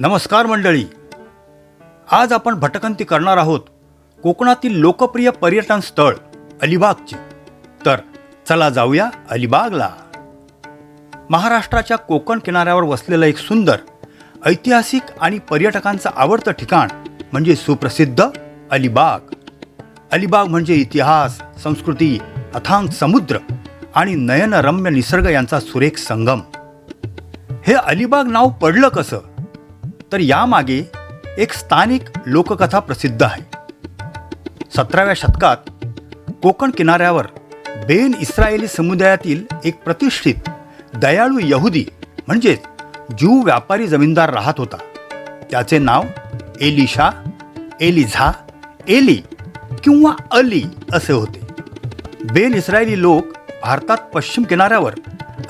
नमस्कार मंडळी. आज आपण भटकंती करणार आहोत कोकणातील लोकप्रिय पर्यटन स्थळ अलिबागचे. तर चला जाऊया अलिबागला. महाराष्ट्राच्या कोकण किनाऱ्यावर वसलेलं एक सुंदर ऐतिहासिक आणि पर्यटकांचं आवडतं ठिकाण म्हणजे सुप्रसिद्ध अलिबाग. अलिबाग म्हणजे इतिहास संस्कृती अथांग समुद्र आणि नयनरम्य निसर्ग यांचा सुरेख संगम. हे अलिबाग नाव पडलं कसं? तर यामागे एक स्थानिक लोककथा प्रसिद्ध आहे. सतराव्या शतकात कोकण किनाऱ्यावर बेन इस्रायली समुदायातील एक प्रतिष्ठित दयाळू यहुदी म्हणजेच ज्यू व्यापारी जमीनदार राहत होता. त्याचे नाव एलिशा एलिझा एली किंवा अली असे होते. बेन इस्रायली लोक भारतात पश्चिम किनाऱ्यावर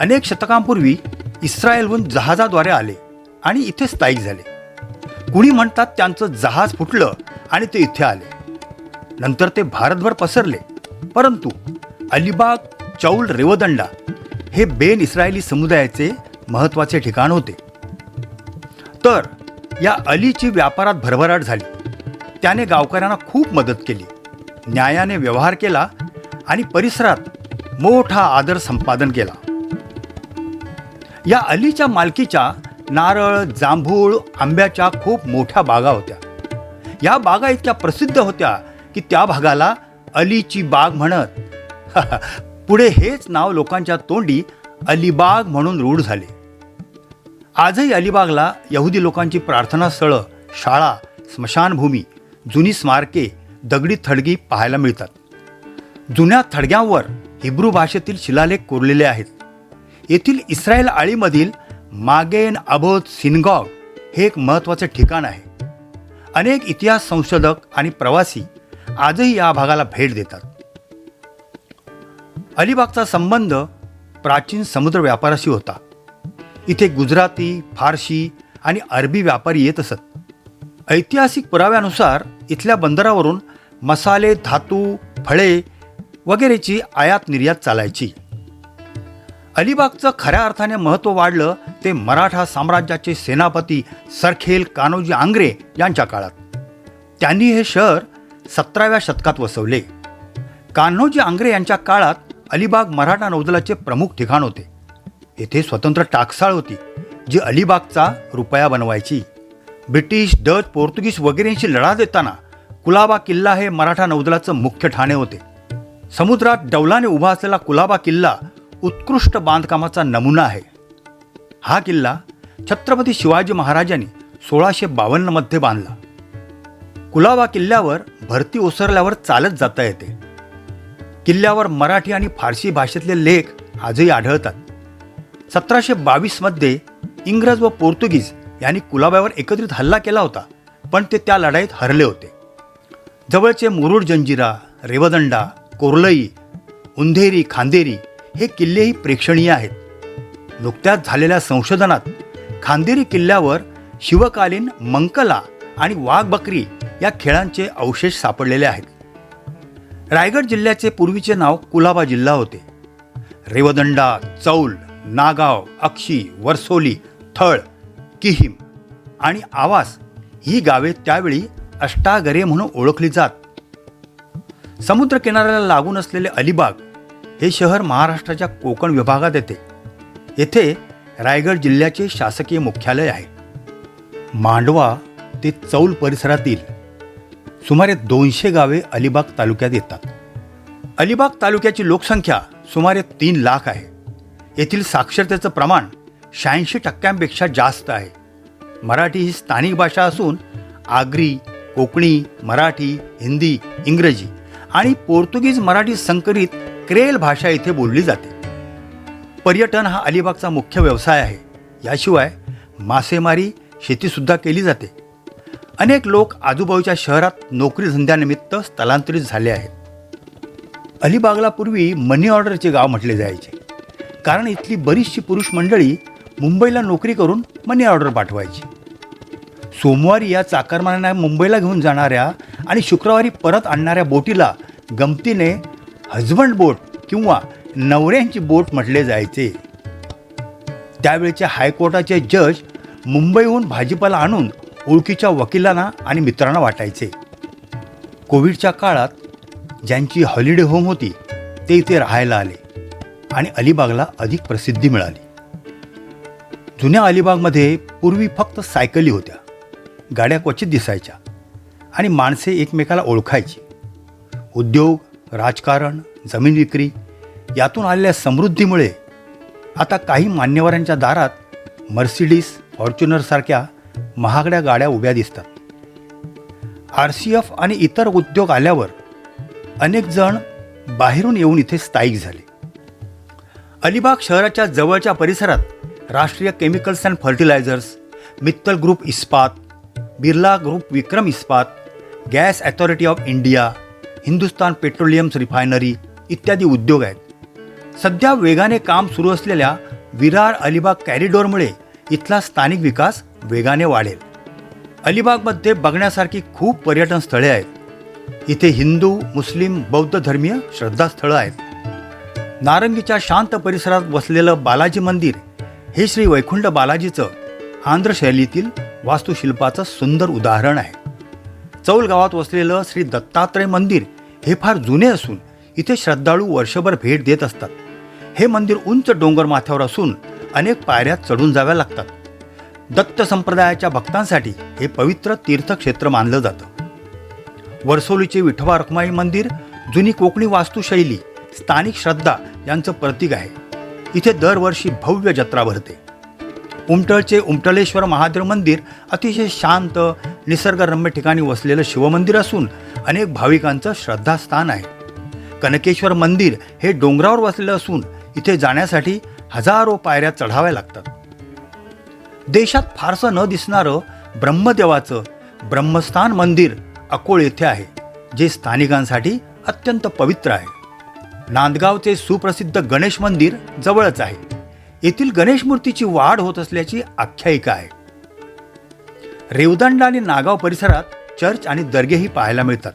अनेक शतकांपूर्वी इस्रायलहून जहाजाद्वारे आले. आणि इथे स्थायिक झाले. कुणी म्हणतात त्यांचं जहाज फुटलं आणि ते इथे आले. नंतर ते भारतभर पसरले. परंतु अलिबाग चौल रेवदंडा हे बेन इस्रायली समुदायाचे महत्त्वाचे ठिकाण होते. तर या अलीची व्यापारात भरभराट झाली. त्याने गावकऱ्यांना खूप मदत केली. न्यायाने व्यवहार केला आणि परिसरात मोठा आदर संपादन केला. या अलीच्या मालकीच्या नारळ जांभूळ आंब्याच्या खूप मोठ्या बागा होत्या. या बागा इतक्या प्रसिद्ध होत्या की त्या भागाला अलीची बाग म्हणत. पुढे हेच नाव लोकांच्या तोंडी अलिबाग म्हणून रूढ झाले. आजही अलिबागला यहुदी लोकांची प्रार्थनास्थळं शाळा स्मशानभूमी जुनी स्मारके दगडी थडगी पाहायला मिळतात. जुन्या थडग्यांवर हिब्रू भाषेतील शिलालेख कोरलेले आहेत. येथील इस्रायल आळीमधील मागेन अबोध सिनगॉग हे एक महत्त्वाचे ठिकाण आहे. अनेक इतिहास संशोधक आणि प्रवासी आजही या भागाला भेट देतात. अलिबागचा संबंध प्राचीन समुद्र व्यापाराशी होता. इथे गुजराती फारशी आणि अरबी व्यापारी येत असत. ऐतिहासिक पुराव्यानुसार इथल्या बंदरावरून मसाले धातू फळे वगैरेची आयात निर्यात चालायची. अलिबागचं खऱ्या अर्थाने महत्त्व वाढलं ते मराठा साम्राज्याचे सेनापती सरखेल कान्होजी आंग्रे यांच्या काळात. त्यांनी हे शहर सतराव्या शतकात वसवले. कान्होजी आंग्रे यांच्या काळात अलिबाग मराठा नौदलाचे प्रमुख ठिकाण होते. येथे स्वतंत्र टाकसाळ होती जी अलिबागचा रुपया बनवायची. ब्रिटिश डच पोर्तुगीज वगैरेंशी लढा देताना कुलाबा किल्ला हे मराठा नौदलाचं मुख्य ठाणे होते. समुद्रात डौलाने उभा असलेला कुलाबा किल्ला उत्कृष्ट बांधकामाचा नमुना आहे. हा किल्ला छत्रपती शिवाजी महाराजांनी सोळाशे बावन्नमध्ये बांधला. कुलाबा किल्ल्यावर भरती ओसरल्यावर चालत जाता येते. किल्ल्यावर मराठी आणि फारसी भाषेतले लेख आजही आढळतात. सतराशे बावीसमध्ये इंग्रज व पोर्तुगीज यांनी कुलाब्यावर एकत्रित हल्ला केला होता पण ते त्या लढाईत हरले होते. जवळचे मुरुड जंजिरा रेवदंडा कोर्लई उंधेरी खांदेरी हे किल्लेही प्रेक्षणीय आहेत. नुकत्याच झालेल्या संशोधनात खांदेरी किल्ल्यावर शिवकालीन मंकला आणि वाघबकरी या खेळांचे अवशेष सापडलेले आहेत. रायगड जिल्ह्याचे पूर्वीचे नाव कुलाबा जिल्हा होते. रेवदंडा चौल नागाव अक्षी वर्सोली थळ किहिम आणि आवास ही गावे त्यावेळी अष्टागरे म्हणून ओळखली जात. समुद्र किनाऱ्याला लागून असलेले अलिबाग हे शहर महाराष्ट्राच्या कोकण विभागात येते. येथे रायगड जिल्ह्याचे शासकीय मुख्यालय आहे. मांडवा ते चौल परिसरातील सुमारे दोनशे गावे अलिबाग तालुक्यात येतात. अलिबाग तालुक्याची लोकसंख्या सुमारे तीन लाख आहे. येथील साक्षरतेचं प्रमाण शहाऐंशी टक्क्यांपेक्षा जास्त आहे. मराठी ही स्थानिक भाषा असून आगरी कोकणी मराठी हिंदी इंग्रजी आणि पोर्तुगीज मराठी संकरित क्रेल भाषा इथे बोलली जाते. पर्यटन हा अलिबागचा मुख्य व्यवसाय आहे. याशिवाय मासेमारी शेतीसुद्धा केली जाते. अनेक लोक आजूबाजूच्या शहरात नोकरी धंद्यानिमित्त स्थलांतरित झाले आहेत. अलिबागला पूर्वी मनी ऑर्डरचे गाव म्हटले जायचे. कारण इथली बरीचशी पुरुष मंडळी मुंबईला नोकरी करून मनी ऑर्डर पाठवायची. सोमवारी या चाकरमान्यांना मुंबईला घेऊन जाणाऱ्या आणि शुक्रवारी परत आणणाऱ्या बोटीला गमतीने हजबंड बोट किंवा नवऱ्यांची बोट म्हटले जायचे. त्यावेळचे हायकोर्टाचे जज मुंबईहून भाजीपाला आणून ओळखीच्या वकिलांना आणि मित्रांना वाटायचे. कोविडच्या काळात ज्यांची हॉलिडे होम होती ते इथे राहायला आले आणि अलिबागला अधिक प्रसिद्धी मिळाली. जुन्या अलिबागमध्ये पूर्वी फक्त सायकली होत्या. गाड्या क्वचित दिसायच्या आणि माणसे एकमेकाला ओळखायची. उद्योग राजकारण जमीन विक्री यातून आलेल्या समृद्धीमुळे आता काही मान्यवरांच्या दारात मर्सिडीज फॉर्च्युनरसारख्या महागड्या गाड्या उभ्या दिसतात. आर सी एफ आणि इतर उद्योग आल्यावर अनेक जण बाहेरून येऊन इथे स्थायिक झाले. अलिबाग शहराच्या जवळच्या परिसरात Rashtriya chemicals and fertilizers Mittal group Ispat Birla group Vikram Ispat gas authority of India Hindustan petroleums refinery इत्यादी उद्योग आहेत. सध्या वेगाने काम सुरू असलेल्या विरार अलिबाग कॅरिडॉरमुळे इथला स्थानिक विकास वेगाने वाढेल. अलिबागमध्ये बघण्यासारखी खूप पर्यटन स्थळे आहेत. इथे हिंदू मुस्लिम बौद्ध धर्मीय श्रद्धास्थळं आहेत. नारंगीच्या शांत परिसरात वसलेलं बालाजी मंदिर हे श्री वैकुंठ बालाजीचं आंध्र शैलीतील वास्तुशिल्पाचं सुंदर उदाहरण आहे. चौल गावात वसलेलं श्री दत्तात्रय मंदिर हे फार जुने असून इथे श्रद्धाळू वर्षभर भेट देत असतात. हे मंदिर उंच डोंगर माथ्यावर असून अनेक पायऱ्या चढून जाव्या लागतात. दत्त संप्रदायाच्या भक्तांसाठी हे पवित्र तीर्थक्षेत्र मानलं जातं. वर्सोलीचे विठोबा रखमाई मंदिर जुनी कोकणी वास्तुशैली स्थानिक श्रद्धा यांचं प्रतीक आहे. इथे दरवर्षी भव्य जत्रा भरते. उमटळचे उमटलेश्वर महादेव मंदिर अतिशय शांत निसर्गरम्य ठिकाणी वसलेलं शिवमंदिर असून अनेक भाविकांचं श्रद्धास्थान आहे. कनकेश्वर मंदिर हे डोंगरावर वसलेलं असून इथे जाण्यासाठी हजारो पायऱ्या चढाव्या लागतात. देशात फारसं न दिसणारं ब्रह्मदेवाचं ब्रह्मस्थान मंदिर अकोळ येथे आहे जे स्थानिकांसाठी अत्यंत पवित्र आहे. नांदगावचे सुप्रसिद्ध गणेश मंदिर जवळच आहे. येथील गणेश मूर्तीची वाढ होत असल्याची आख्यायिका आहे. रेवदंड आणि नागाव परिसरात चर्च आणि दर्गेही पाहायला मिळतात.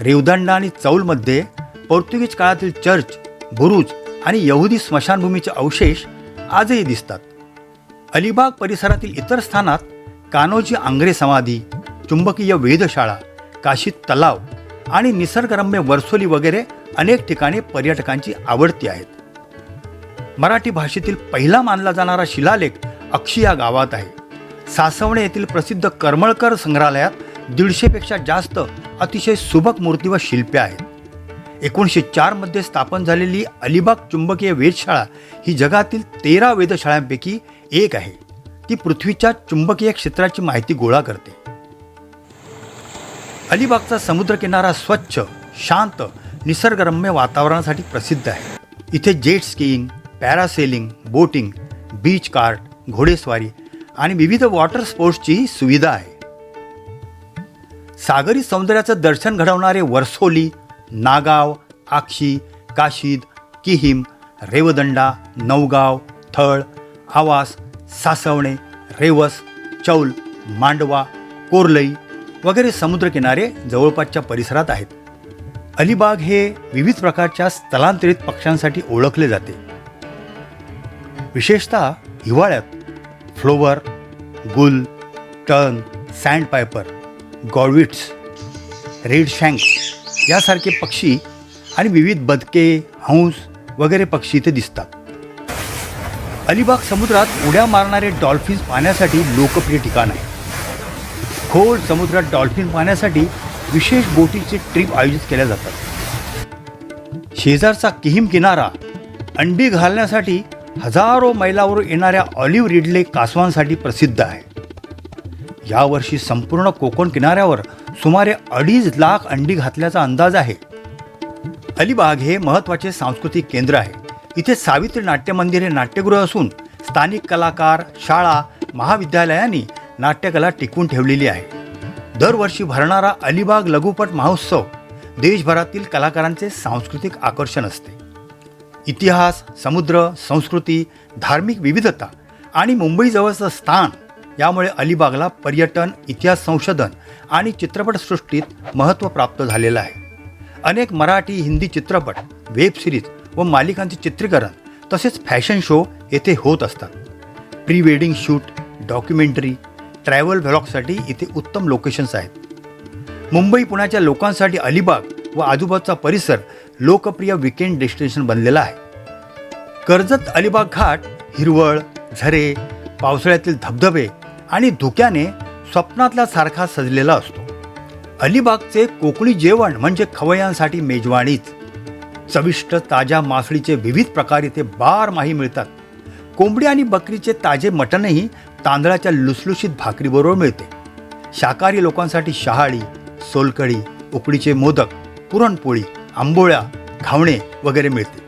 रेवदंड आणि चौलमध्ये पोर्तुगीज काळातील चर्च बुरुज आणि यहुदी स्मशानभूमीचे अवशेष आजही दिसतात. अलिबाग परिसरातील इतर स्थानात कान्होजी आंग्रे समाधी चुंबकीय वेधशाळा काशीत तलाव आणि निसर्गरम्य वर्सोली वगैरे अनेक ठिकाणी पर्यटकांची आवडती आहेत. मराठी भाषेतील पहिला मानला जाणारा शिलालेख अक्षी या गावात आहे. सासवणे येथील प्रसिद्ध करमळकर संग्रहालयात दीडशेपेक्षा जास्त अतिशय सुबक मूर्ती व शिल्पे आहेत. एकोणीसशे चारमध्ये स्थापन झालेली अलिबाग चुंबकीय वेधशाळा ही जगातील तेरा वेधशाळांपैकी एक आहे. ती पृथ्वीच्या चुंबकीय क्षेत्राची माहिती गोळा करते. अलिबागचा समुद्रकिनारा स्वच्छ शांत निसर्गरम्य वातावरणासाठी प्रसिद्ध आहे. इथे jet skiing parasailing boating beach cart घोडेस्वारी आणि विविध वॉटर स्पोर्ट्सची सुविधा आहे. सागरी सौंदर्याचं दर्शन घडवणारे वर्सोली नागाव आक्षी काशीद किहिम रेवदंडा नवगाव थळ आवास सासवणे रेवस चौल मांडवा कोरलई वगैरे समुद्रकिनारे जवळपासच्या परिसरात आहेत. अलिबाग हे विविध प्रकारच्या स्थलांतरित पक्ष्यांसाठी ओळखले जाते. विशेषतः हिवाळ्यात plover gull tern sandpiper godwits redshank यासारखे पक्षी आणि विविध बदके हंस वगैरे पक्षी इथे दिसतात. अलिबाग समुद्रात उड्या मारणारे डॉल्फिन्स पाहण्यासाठी लोकप्रिय ठिकाण आहे. खोल समुद्रात डॉल्फिन पाहण्यासाठी विशेष बोटीचे ट्रिप आयोजित केल्या जातात. शेजारचा किहिम किनारा अंडी घालण्यासाठी हजारो मैलावरून येणाऱ्या ऑलिव्ह रिडले कासवांसाठी प्रसिद्ध आहे. यावर्षी संपूर्ण कोकण किनाऱ्यावर सुमारे अडीच लाख अंडी घातल्याचा अंदाज आहे. अलिबाग हे महत्त्वाचे सांस्कृतिक केंद्र आहे. इथे सावित्री नाट्य मंदिर हे नाट्यगृह असून स्थानिक कलाकार शाळा महाविद्यालयांनी नाट्यकला टिकवून ठेवलेली आहे. दरवर्षी भरणारा अलिबाग लघुपट महोत्सव देशभरातील कलाकारांचे सांस्कृतिक आकर्षण असते. इतिहास समुद्र संस्कृती धार्मिक विविधता आणि मुंबईजवळचं स्थान यामुळे अलिबागला पर्यटन इतिहास संशोधन आणि चित्रपटसृष्टीत महत्त्व प्राप्त झालेलं आहे. अनेक मराठी हिंदी चित्रपट वेब सिरीज व मालिकांचे चित्रीकरण तसेच फॅशन शो येथे होत असतात. Pre wedding shoot documentary travel व्लॉगसाठी इथे उत्तम लोकेशन्स आहेत. मुंबई पुण्याच्या लोकांसाठी अलिबाग व आजूबाजूचा परिसर लोकप्रिय विकेंड डेस्टिनेशन बनलेला आहे. कर्जत अलिबाग घाट हिरवळ झरे पावसाळ्यातील धबधबे आणि धुक्याने स्वप्नातला सारखा सजलेला असतो. अलिबागचे कोकणी जेवण म्हणजे खवय्यांसाठी मेजवानीच. चविष्ट ताज्या मासळीचे विविध प्रकार इथे बारमाही मिळतात. कोंबडी आणि बकरीचे ताजे मटणही तांदळाच्या लुसलुशीत भाकरीबरोबर मिळते. शाकाहारी लोकांसाठी शहाळी सोलकढी उकडीचे मोदक पुरणपोळी आंबोळ्या घावणे वगैरे मिळते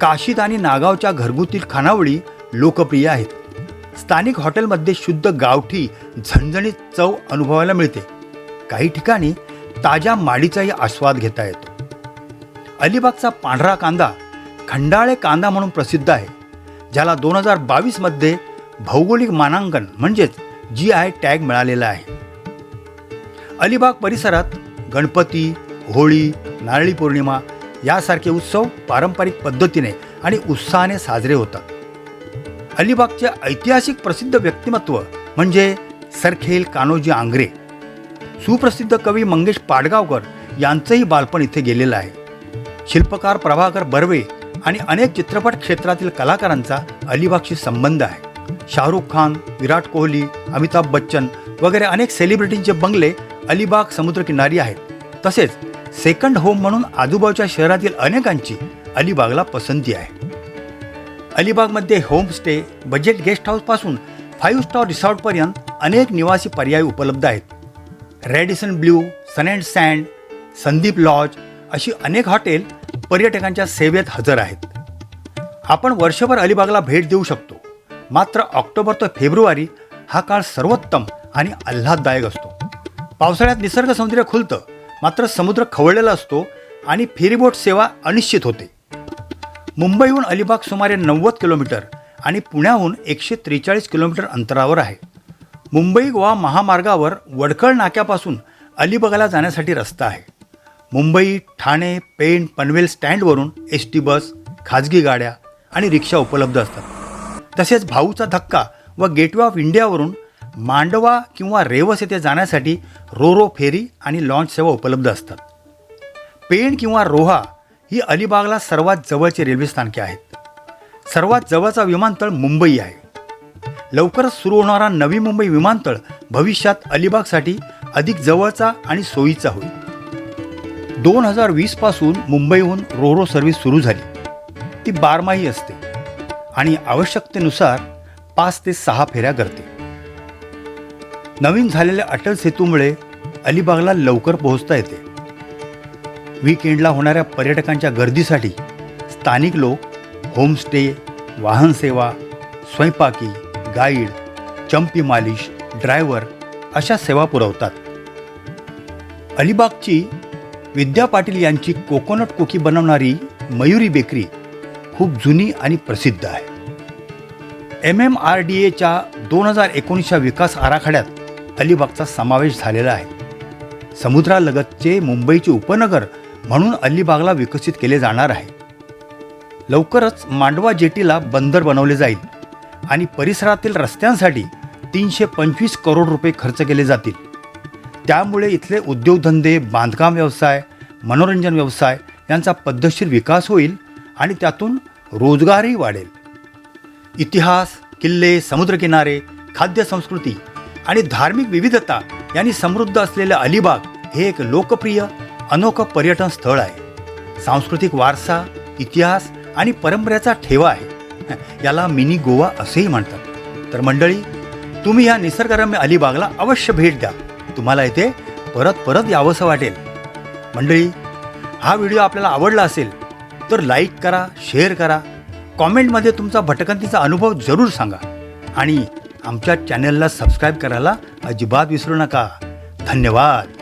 काशीद आणि नागावच्या घरगुती खानावळी लोकप्रिय आहेत. स्थानिक हॉटेलमध्ये शुद्ध गावठी झणझणीत चव अनुभवायला मिळते. काही ठिकाणी ताज्या माडीचाही आस्वाद घेता येतो. अलिबागचा पांढरा कांदा खंडाळे कांदा म्हणून प्रसिद्ध आहे ज्याला दोन हजार बावीसमध्ये भौगोलिक मानांकन म्हणजेच जी आय टॅग मिळालेला आहे. अलिबाग परिसरात गणपती होळी नारळी पौर्णिमा यासारखे उत्सव पारंपरिक पद्धतीने आणि उत्साहाने साजरे होतात. अलिबागचे ऐतिहासिक प्रसिद्ध व्यक्तिमत्व म्हणजे सरखेल कान्होजी आंग्रे. सुप्रसिद्ध कवी मंगेश पाडगावकर यांचंही बालपण इथे गेलेलं आहे. शिल्पकार प्रभाकर बर्वे आणि अनेक चित्रपट क्षेत्रातील कलाकारांचा अलिबागशी संबंध आहे. शाहरुख खान विराट कोहली अमिताभ बच्चन वगैरे अनेक सेलिब्रिटींचे बंगले अलिबाग समुद्रकिनारी आहेत. तसेच सेकंड होम म्हणून आजूबाजूच्या शहरातील अनेकांची अलिबागला पसंती आहे. अलिबागमध्ये होमस्टे बजेट गेस्ट हाऊसपासून फाईव्ह स्टार रिसॉर्टपर्यंत अनेक निवासी पर्याय उपलब्ध आहेत. Radisson Blu Sun and Sand Sandeep lodge अशी अनेक हॉटेल पर्यटकांच्या सेवेत हजर आहेत. आपण वर्षभर अलिबागला भेट देऊ शकतो. मात्र ऑक्टोबर ते फेब्रुवारी हा काळ सर्वोत्तम आणि आल्हाददायक असतो. पावसाळ्यात निसर्ग सौंदर्य खुलतं मात्र समुद्र खवळलेला असतो आणि फेरीबोट सेवा अनिश्चित होते. मुंबईहून अलिबाग सुमारे नव्वद किलोमीटर आणि पुण्याहून एकशे त्रेचाळीस किलोमीटर अंतरावर आहे. मुंबई गोवा महामार्गावर वडखळ नाक्यापासून अलिबागला जाण्यासाठी रस्ता आहे. मुंबई ठाणे पेण पनवेल स्टँडवरून एस टी बस खाजगी गाड्या आणि रिक्षा उपलब्ध असतात. तसेच भाऊचा धक्का व गेटवे ऑफ इंडियावरून मांडवा किंवा रेवस येथे जाण्यासाठी रोरो फेरी आणि लॉन्च सेवा उपलब्ध असतात. पेण किंवा रोहा ही अलिबागला सर्वात जवळची रेल्वे स्थानके आहेत. सर्वात जवळचा विमानतळ मुंबई आहे. लवकरच सुरू होणारा नवी मुंबई विमानतळ भविष्यात अलिबागसाठी अधिक जवळचा आणि सोयीचा होईल. दोन हजार वीसपासून मुंबईहून रोरो सर्व्हिस सुरू झाली. ती बारमाही असते आणि आवश्यकतेनुसार पाच ते सहा फेऱ्या करते. नवीन झालेल्या अटल सेतूमुळे अलिबागला लवकर पोहोचता येते. वीकेंडला होणाऱ्या पर्यटकांच्या गर्दीसाठी स्थानिक लोक होमस्टे वाहनसेवा स्वयंपाकी गाईड चंपी मालिश ड्रायव्हर अशा सेवा पुरवतात. अलिबागची विद्या पाटील यांची कोकोनट कोकी बनवणारी मयुरी बेकरी खूप जुनी आणि प्रसिद्ध आहे. एम एम आर डी एच्या दोन हजार एकोणीसच्या विकास आराखड्यात अलिबागचा समावेश झालेला आहे. समुद्रालगतचे मुंबईचे उपनगर म्हणून अलिबागला विकसित केले जाणार आहे. लवकरच मांडवा जेटीला बंदर बनवले जाईल आणि परिसरातील रस्त्यांसाठी तीनशे पंचवीस करोड रुपये खर्च केले जातील. त्यामुळे इथले उद्योगधंदे बांधकाम व्यवसाय मनोरंजन व्यवसाय यांचा पद्धतशीर विकास होईल आणि त्यातून रोजगारही वाढेल. इतिहास किल्ले समुद्रकिनारे खाद्य संस्कृती आणि धार्मिक विविधता यांनी समृद्ध असलेले अलिबाग हे एक लोकप्रिय अनोखं पर्यटन स्थळ आहे. सांस्कृतिक वारसा इतिहास आणि परंपरेचा ठेवा आहे. याला मिनी गोवा असेही म्हणतात. तर मंडळी तुम्ही ह्या निसर्गरम्य अलिबागला अवश्य भेट द्या. तुम्हाला इथे परत परत यावंसं वाटेल. मंडळी हा व्हिडिओ आपल्याला आवडला असेल तर लाईक करा शेअर करा. कॉमेंटमध्ये तुमचा भटकंतीचा अनुभव जरूर सांगा. आणि आमच्या चॅनलला सबस्क्राईब करायला अजिबात विसरू नका. धन्यवाद.